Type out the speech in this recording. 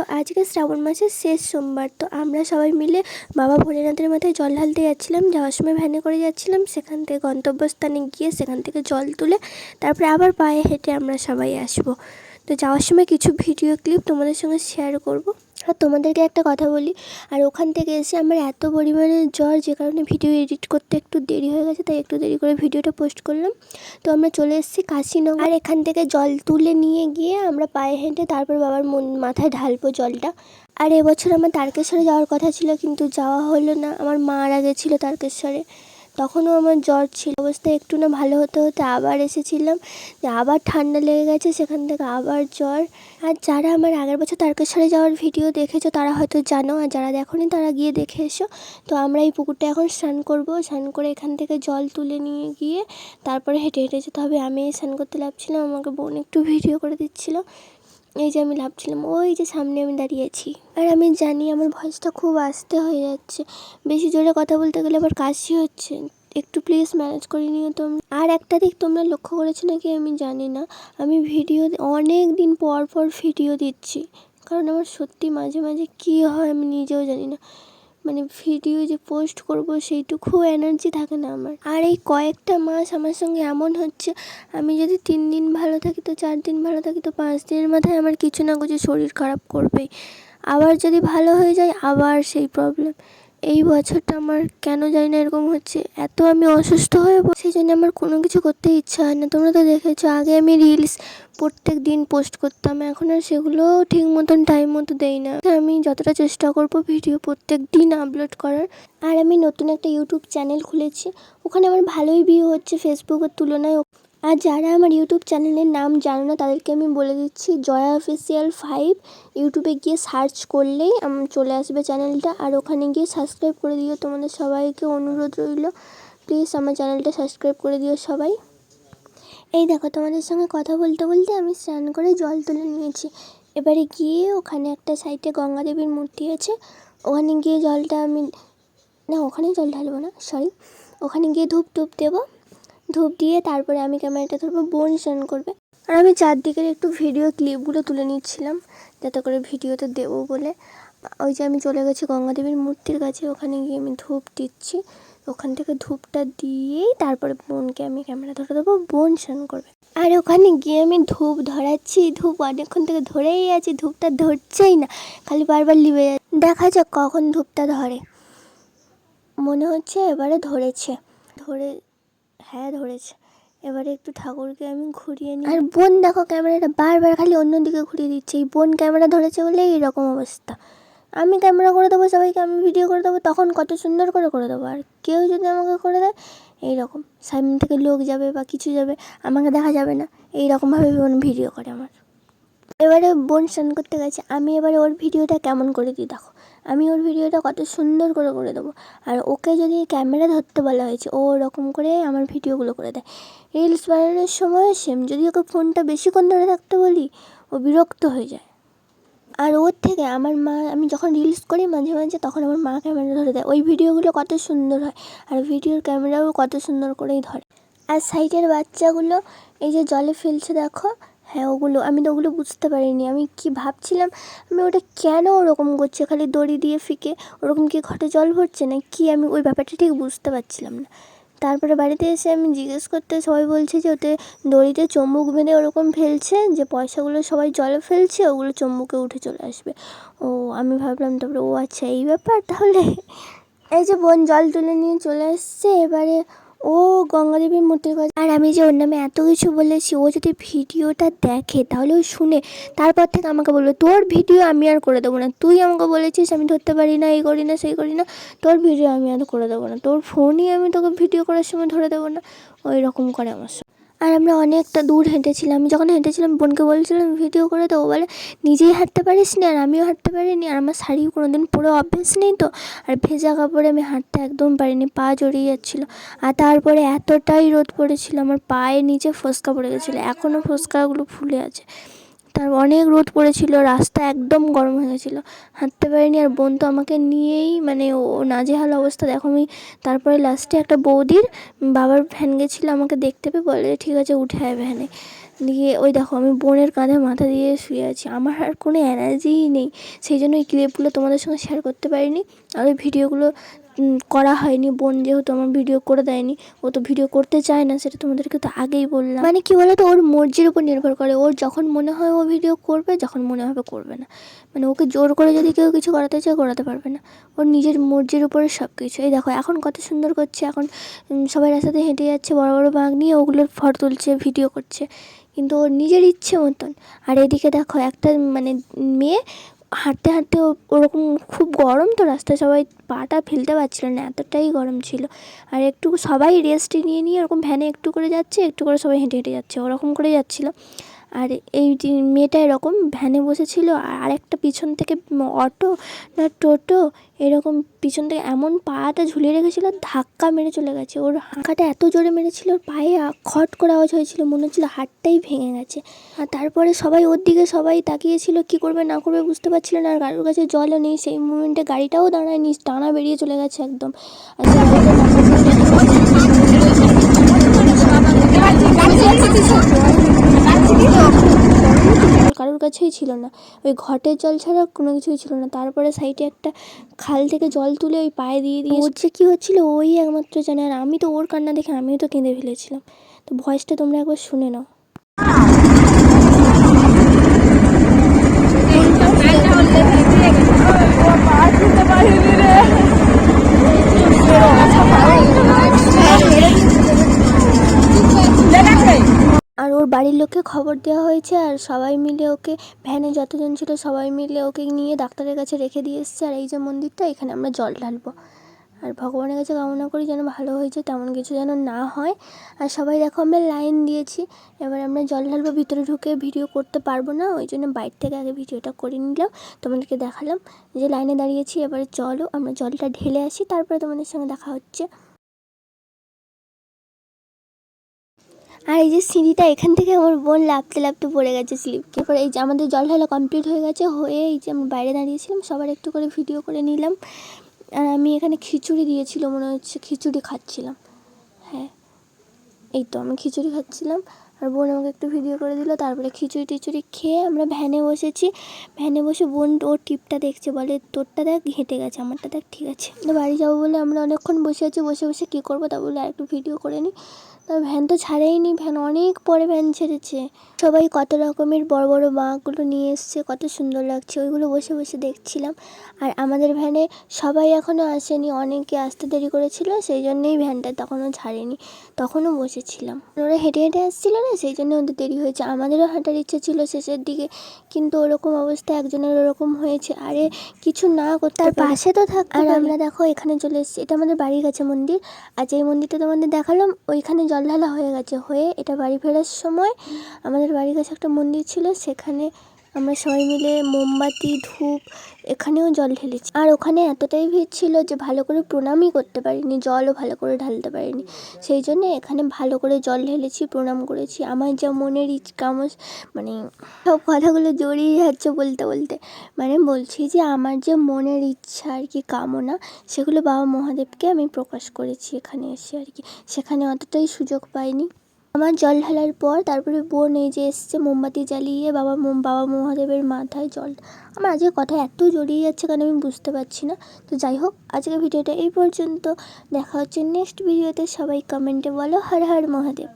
তো আজকে শ্রাবণ মাসের শেষ সোমবার, তো আমরা সবাই মিলে বাবা ভোলেনাথের মাথায় জল ঢালতে যাচ্ছিলাম। যাওয়ার সময় ভ্যানে করে যাচ্ছিলাম, সেখান থেকে গন্তব্যস্থানে গিয়ে সেখান থেকে জল তুলে তারপরে আবার পায়ে হেঁটে আমরা সবাই আসব। তো যাওয়ার সময় কিছু ভিডিও ক্লিপ তোমাদের সঙ্গে শেয়ার করব। আর তোমাদেরকে একটা কথা বলি, আর ওখান থেকে এসে আমার এত পরিমাণে জ্বর যে কারণে ভিডিও এডিট করতে একটু দেরি হয়ে গেছে, তাই একটু দেরি করে ভিডিওটা পোস্ট করলাম। তো আমরা চলে এসেছি কাশীনগর। আর এখান থেকে জল তুলে নিয়ে গিয়ে আমরা পায়ে হেঁটে তারপর বাবার মন, মাথায় ঢালবো জলটা। আর এবছর আমার তারকেশ্বরে যাওয়ার কথা ছিল, কিন্তু যাওয়া হলো না। আমার মারা গেছিল তারকেশ্বরে। তখনও আমার জ্বর ছিল। অবস্থা একটু না ভালো হতে হতে আবার এসেছিলাম। আবার ঠান্ডা লেগে গেছে, সেখান থেকে আবার জ্বর। আর যারা আমার আগের বছর তারকেশ্বরে যাওয়ার ভিডিও দেখেছ, তারা হয়তো জানো। আর যারা দেখোনি, তারা গিয়ে দেখে এসো। তো আমরা এই পুকুরটা এখন স্নান করব। স্নান করে এখান থেকে জল তুলে নিয়ে গিয়ে তারপরে হেঁটে হেঁটে যেতে হবে। আমি স্নান করতে লাভছিলাম আমাকে বোন একটু ভিডিও করে দিচ্ছিল। এই যে আমি লাভছিলাম ওই যে সামনে আমি দাঁড়িয়েছি। আর আমি জানি আমার ভয়েসটা খুব আস্তে হয়ে যাচ্ছে। বেশি জোরে কথা বলতে গেলে আবার কাশি হচ্ছে। একটু প্লিজ ম্যানেজ করে নিও তোমরা আর একটা দিক তোমরা লক্ষ্য করেছ নাকি আমি জানি না। আমি ভিডিও অনেক দিন পর পর ভিডিও দিচ্ছি। কারণ আমার সত্যি মাঝে মাঝে কী হয় আমি নিজেও জানি না। মানে ভিডিও যে পোস্ট করব সেইটুকু এনার্জি থাকে না আমার। আর এই কয়েকটা মাস আমার সঙ্গে এমন হচ্ছে, আমি যদি তিন দিন ভালো থাকি তো চার দিন ভালো থাকি তো পাঁচ দিনের মাথায় আমার কিছু না কিছু শরীর খারাপ করবে আবার যদি ভালো হয়ে যায়, আবার সেই প্রবলেম এই বছরটা আমার কেন জানি না এরকম হচ্ছে। এত আমি অসুস্থ হয়ে সেই জন্য আমার কোনো কিছু করতে ইচ্ছা হয় না। তোমরা তো দেখেছ, আগে আমি রিলস প্রত্যেক দিন পোস্ট করতাম, এখন আর সেগুলো ঠিক মতন টাইম মতো দেই না। আমি যতটা চেষ্টা করব ভিডিও প্রত্যেক দিন আপলোড করার। আর আমি নতুন একটা ইউটিউব চ্যানেল খুলেছি, ওখানে আমার ভালোই ভিউ হচ্ছে ফেসবুকের তুলনায়। আর যারা আমার ইউটিউব চ্যানেলের নাম জানো না, তাদেরকে আমি বলে দিচ্ছি, জয়া অফিসিয়াল ফাইভ ইউটিউবে গিয়ে সার্চ করলেই চলে আসবে চ্যানেলটা। আর ওখানে গিয়ে সাবস্ক্রাইব করে দিও তোমাদের সবাইকে, অনুরোধ রইল। প্লিজ আমার চ্যানেলটা সাবস্ক্রাইব করে দিও সবাই। এই দেখো, তোমাদের সঙ্গে কথা বলতে বলতে আমি স্নান করে জল তুলে নিয়েছি। এবারে গিয়ে ওখানে একটা সাইডে গঙ্গা দেবীর মূর্তি আছে। ওখানে গিয়ে জলটা আমি, না ওখানে জল ঢালবো না সরি ওখানে গিয়ে ধূপ টুপ দেবো। ধূপ দিয়ে তারপরে আমি ক্যামেরাটা ধরবো, বোন স্নান করবে। আর আমি চারদিকের একটু ভিডিও ক্লিপগুলো তুলে নিচ্ছিলাম, যাতে করে ভিডিওতে দেবো বলে। ওই যে আমি চলে গেছি গঙ্গা দেবীর মূর্তির কাছে, ওখানে গিয়ে আমি ধূপ দিচ্ছি। ওখান থেকে ধূপটা দিয়েই তারপরে বোনকে আমি ক্যামেরা ধরে দেবো, বোন স্নান করবে। আর ওখানে গিয়ে আমি ধূপ ধরাচ্ছি, ধূপ অনেকক্ষণ থেকে ধরেই আছি, ধূপটা ধরছেই না, খালি বারবার লিবে যাচ্ছে। দেখা যাক কখন ধূপটা ধরে। মনে হচ্ছে এবারে ধরেছে। ধরে হ্যাঁ ধরেছে। এবারে একটু ঠাকুরকে আমি ঘুরিয়ে নিই। আর বোন দেখো ক্যামেরাটা বারবার খালি অন্যদিকে ঘুরিয়ে দিচ্ছে। এই বোন ক্যামেরা ধরেছে বলে এইরকম অবস্থা। আমি ক্যামেরা করে দেবো, সবাইকে আমি ভিডিও করে দেবো, তখন কত সুন্দর করে করে দেবো। আর কেউ যদি আমাকে করে দেয়, এইরকম। সামনে থেকে লোক যাবে বা কিছু যাবে, আমাকে দেখা যাবে না। এইরকমভাবে বোন ভিডিও করে আমার। এবারে বোন স্নান করতে গেছে, আমি এবারে ওর ভিডিওটা কেমন করে দিই দেখো। আমি ওর ভিডিওটা কত সুন্দর করে করে দেবো। আর ওকে যদি ক্যামেরা ধরতে বলা হয়েছে, ও ওরকম করে আমার ভিডিওগুলো করে দেয়। রিলস বানানোর সময় সেম, যদি ওকে ফোনটা বেশিক্ষণ ধরে থাকতে বলি, ও বিরক্ত হয়ে যায়। আর ওর থেকে আমার মা, আমি যখন রিলস করি মাঝে মাঝে, তখন আমার মা ক্যামেরা ধরে দেয়। ওই ভিডিওগুলো কত সুন্দর হয়, আর ভিডিওর ক্যামেরাও কত সুন্দর করেই ধরে। আর সাইডের বাচ্চাগুলো, এই যে জলে ফেলছে দেখো হ্যাঁ ওগুলো, আমি তো ওগুলো বুঝতে পারিনি। আমি কি ভাবছিলাম, আমি ওটা কেন ওরকম করছে? খালি দড়ি দিয়ে ফিকে ওরকম কি ঘটে জল ভরছে? না কি আমি ওই ব্যাপারটা ঠিক বুঝতে পারছিলাম না। তারপরে বাড়িতে এসে আমি জিজ্ঞেস করতে, সবাই বলছে যে ওতে দড়িতে চম্বুক বেঁধে ওরকম ফেলছে যে পয়সাগুলো সবাই জলে ফেলছে, ওগুলো চম্বুকে উঠে চলে আসবে। ও, আমি ভাবলাম, তারপরে, ও আচ্ছা এই ব্যাপার, তাহলে। এই যে বোন জল তুলে নিয়ে চলে এসছে, এবারে ও গঙ্গাদেবীর মূর্তির কথা আর আমি যে ওর নামে এত কিছু বলেছি, ও যদি ভিডিওটা দেখে, তাহলে ও শুনে। তারপর থেকে আমাকে বলবে তোর ভিডিও আমি আর করে দেবো না। তুই আমাকে বলেছিস আমি ধরতে পারি না, এই করি না, সেই করি না। তোর ভিডিও আমি আর করে দেবো না। তোর ফোনই আমি তোকে ভিডিও করার সময় ধরে দেবো না। ওই রকম করে আমার আর আমরা অনেকটা দূর হেঁটেছিলাম। যখন হেঁটেছিলাম, বোনকে বলছিলাম, ভিডিও করে তো ও বলে, নিজেই হাঁটতে পারিস নি আর আমিও হাঁটতে পারিনি। আর আমার শাড়ি কোনো দিন পরে অভ্যেস নেই তো? আর ভেজা কাপড়ে আমি হাঁটতে একদম পারিনি, পা জড়িয়ে যাচ্ছিল। আর তারপরে এতটাই রোদ পড়েছিল, আমার পায়ের নিচে ফোসকা পড়ে গেছিল। এখনও ফোসকাগুলো ফুলে আছে। তার অনেক রোদ পড়েছিল, রাস্তা একদম গরম হয়ে গেছিল। হাঁটতে পারিনি আর বোন তো আমাকে নিয়েই মানে ও নাজেহাল অবস্থা। দেখো আমি তারপরে লাস্টে একটা বৌদির বাবার ভ্যান গেছিল আমাকে দেখতে পেয়ে, বলে ঠিক আছে, উঠে আয় ভ্যানে দিয়ে ওই দেখো আমি বোনের কাঁধে মাথা দিয়ে শুয়ে আছি। আমার আর কোনো এনার্জিই নেই। সেই জন্য এই ক্লিপগুলো তোমাদের সঙ্গে শেয়ার করতে পারিনি। আর ওই ভিডিওগুলো করা হয়নি। বোন যেহেতু আমার ভিডিও করে দেয়নি, ও তো ভিডিও করতে চায় না, সেটা তোমাদেরকে তো আগেই বললাম। মানে কি বলতো, ওর মর্জির উপর নির্ভর করে। ওর যখন মনে হয় ও ভিডিও করবে, যখন মনে হবে করবে না। মানে ওকে জোর করে যদি কেউ কিছু করাতে চায়, করাতে পারবে না। ওর নিজের মর্জির উপরে সব কিছু এই দেখো, এখন কত সুন্দর করছে। এখন সবাই রাস্তাতে হেঁটে যাচ্ছে, বড় বড় বাঘ নিয়ে ওগুলোর ফটো তুলছে ভিডিও করছে। কিন্তু ওর নিজের ইচ্ছে মতন। আর এদিকে দেখো, একটা মানে মেয়ে হাঁটতে হাঁটতে ওরকম খুব গরম তো রাস্তায়, সবাই পাটা ফেলতে পারছিল না, এতটাই গরম ছিল। আর একটু সবাই রেস্ট নিয়ে নিয়ে ওরকম ভ্যানে একটু করে যাচ্ছে, একটু করে সবাই হেঁটে হেঁটে যাচ্ছে, ওরকম করে যাচ্ছিল। আর এই মেয়েটা এরকম ভ্যানে বসেছিল আর আরেকটা পিছন থেকে অটো না টোটো এরকম পিছন থেকে এমন পাটা ঝুলিয়ে রেখেছিল ধাক্কা মেরে চলে গেছে ওর হাঁকাটা এত জোরে মেরেছিল ওর পায়ে খট করে আওয়াজ হয়েছিল মনে হচ্ছিল হাতটাই ভেঙে গেছে আর তারপরে সবাই ওর দিকে সবাই তাকিয়েছিল কি করবে না করবে বুঝতে পারছিল না আর গাড়ির কাছে জলও নেই সেই মুমেন্টে গাড়িটাও দাঁড়ায়নি টানা বেরিয়ে চলে গেছে একদম কারোর কাছেই ছিল না ওই ঘটের জল ছাড়া কোনো কিছুই ছিল না তারপরে সাইডে একটা খাল থেকে জল তুলে ওই পায়ে দিয়ে দিয়ে ওর যে কী হচ্ছিল ওই একমাত্র জানে আর আমি তো ওর কান্না দেখে আমিও তো কেঁদে ফেলেছিলাম তো ভয়েসটা তোমরা একবার শুনে নাও ওর বাড়ির লোককে খবর দেওয়া হয়েছে আর সবাই মিলে ওকে, ভ্যানে যতজন ছিল সবাই মিলে ওকে নিয়ে ডাক্তারের কাছে রেখে দিয়ে এসছে। আর এই যে মন্দিরটা, এখানে আমরা জল ঢালবো। আর ভগবানের কাছে কামনা করি যেন ভালো হয়েছে তেমন কিছু যেন না হয়। আর সবাই দেখো, আমরা লাইন দিয়েছি। এবার আমরা জল ঢালবো, ভিতরে ঢুকে ভিডিও করতে পারব না, ওই জন্য বাইরে থেকে আগে ভিডিওটা করে নিলাম। তোমাদেরকে দেখালাম। যে লাইনে দাঁড়িয়েছি, এবারে চলো, আমরা জলটা ঢেলে আসি, তারপরে তোমাদের সঙ্গে দেখা হচ্ছে। আর এই যে সিঁড়িটা এখান থেকে আমার বোন লাফতে লাফতে পড়ে গেছে স্লিপ এরপর এই যে আমাদের জল ঢালা কমপ্লিট হয়ে গেছে, হয়ে এই যে আমরা বাইরে দাঁড়িয়েছিলাম, সবার একটু করে ভিডিও করে নিলাম। আর আমি এখানে খিচুড়ি দিয়েছিল, মনে হচ্ছে খিচুড়ি খাচ্ছিলাম। হ্যাঁ এই তো আমি খিচুড়ি খাচ্ছিলাম। আর বোন আমাকে একটু ভিডিও করে দিল, তারপরে খিচুড়ি টিচুড়ি খেয়ে আমরা ভ্যানে বসেছি। ভ্যানে বসে বোন ওর টিপটা দেখছে, বলে, তোরটা দেখ হেঁটে গেছে, আমারটা দেখ, ঠিক আছে। বাড়ি যাব বলে আমরা অনেকক্ষণ বসে আছি, বসে বসে কী করব তা বলে আরেকটু ভিডিও করে নিই ভ্যান তো ছাড়েইনি ভ্যান অনেক পরে ভ্যান ছেড়েছে। সবাই কত রকমের বড় বড় বাঁকগুলো নিয়ে এসছে কত সুন্দর লাগছে ওইগুলো বসে বসে দেখছিলাম। আর আমাদের ভ্যানে সবাই এখনও আসেনি অনেকে আসতে দেরি করেছিল সেই জন্যেই ভ্যানটা তখনও ছাড়েনি তখনও বসেছিলাম। ওরা হেঁটে হেঁটে আসছিল না সেই জন্য ওদের দেরি হয়েছে। আমাদেরও হাঁটার ইচ্ছে ছিল শেষের দিকে কিন্তু ওরকম অবস্থা একজনের ওরকম হয়েছে আরে কিছু না করতে তার পাশে তো থাক আর আমরা দেখো এখানে চলে এসেছি এটা আমাদের বাড়ির কাছে মন্দির আর যেই মন্দিরটা তোমাদের দেখালাম ওইখানে জল ঢালা হয়ে গেছে। হয়ে এটা বাড়ি ফেরার সময় আমাদের বাড়ির কাছে একটা মন্দির ছিল, সেখানে আমরা সবাই মিলে মোমবাতি, ধূপ, এখানেও জল ঢেলেছি। আর ওখানে এতটাই ভিড় ছিল যে ভালো করে প্রণামই করতে পারিনি, জলও ভালো করে ঢালতে পারিনি। সেই জন্য এখানে ভালো করে জল ঢেলেছি, প্রণাম করেছি। আমার যা মনের কামস মানে সব কথাগুলো জড়িয়ে যাচ্ছে বলতে বলতে। মানে বলছি যে আমার যে মনের ইচ্ছা আর কি কামনা, সেগুলো বাবা মহাদেবকে আমি প্রকাশ করেছি এখানে এসে আর কি। সেখানে অতটাই সুযোগ পাইনি। আমার জল ঢালার পর তারপরে বোন এই যে এসছে মোমবাতি জ্বালিয়ে, বাবা মোম বাবা মহাদেবের মাথায় জল। আমার আজকে কথা এত জড়িয়ে যাচ্ছে কারণ আমি বুঝতে পারছি না। তো যাই হোক আজকে ভিডিওটা এই পর্যন্ত। দেখা হচ্ছে নেক্সট ভিডিওতে সবাই কমেন্টে বলো, হর হর মহাদেব।